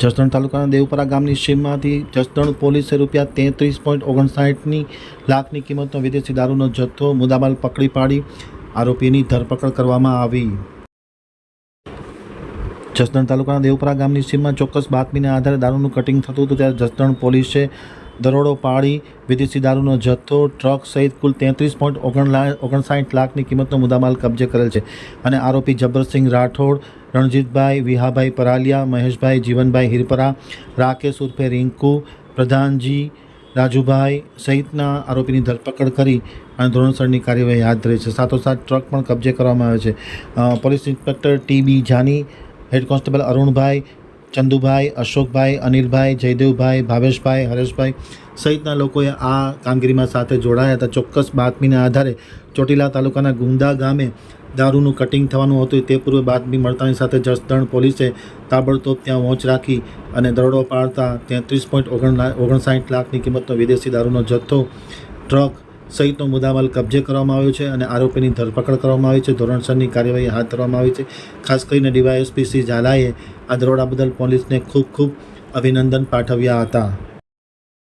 જસદણ તાલુકાના દેવપરા ગામની સીમમાંથી જસદણ પોલીસે રૂપિયા તેત્રીસ પોઈન્ટ ઓગણસાઠની લાખની કિંમતનો વિદેશી દારૂનો જથ્થો મુદ્દામાલ પકડી પાડી આરોપીની ધરપકડ કરવામાં આવી. જસદણ તાલુકાના દેવપરા ગામની સીમમાં ચોક્કસ બાતમીના આધારે દારૂનું કટિંગ થતું હતું, ત્યારે જસદણ પોલીસે દરોડો પાડી વિદેશી દારૂનો જથ્થો, ટ્રક સહિત કુલ તેત્રીસ પોઈન્ટ ઓગણસાઠ લાખની કિંમતનો મુદ્દામાલ કબજે કરેલ છે. અને આરોપી જબ્બરસિંહ રાઠોડ, રણજીતભાઈ, વિહાભાઈ પરાલિયા, મહેશભાઈ, જીવનભાઈ હિરપરા, રાકેશ ઉર્ફે રિંકુ, પ્રધાનજી, રાજુભાઈ સહિતના આરોપીની ધરપકડ કરી અને ધોરણસરની કાર્યવાહી હાથ ધરી છે. સાથોસાથ ટ્રક પણ કબજે કરવામાં આવે છે. Police inspector T B Jani, head constable Arunbhai Chandubhai, Ashokbhai, Anilbhai, Jaydevbhai, Bhaveshbhai, Hareshbhai સહિતના લોકોએ આ કામગીરીમાં સાથે જોડાયા હતા. ચોક્કસ બાતમીના આધારે ચોટીલા તાલુકાના ગુંદા ગામે દારૂનું કટિંગ થવાનું હતું. તે પૂર્વે બાતમી મળતાની સાથે જસદણ પોલીસે તાબડતોબ ત્યાં વોચ રાખી અને દરોડો પાડતા તેત્રીસ પોઈન્ટ ઓગણ ઓગણસાઠ લાખની કિંમતનો વિદેશી દારૂનો જથ્થો, ટ્રક સહિતનો મુદ્દામાલ કબજે કરવામાં આવ્યો છે અને આરોપીની ધરપકડ કરવામાં આવી છે. ધોરણસરની કાર્યવાહી હાથ ધરવામાં આવી છે. ખાસ કરીને ડીવાયએસપી શ્રી ઝાલાએ આ દરોડા બદલ પોલીસને ખૂબ ખૂબ અભિનંદન પાઠવ્યા હતા.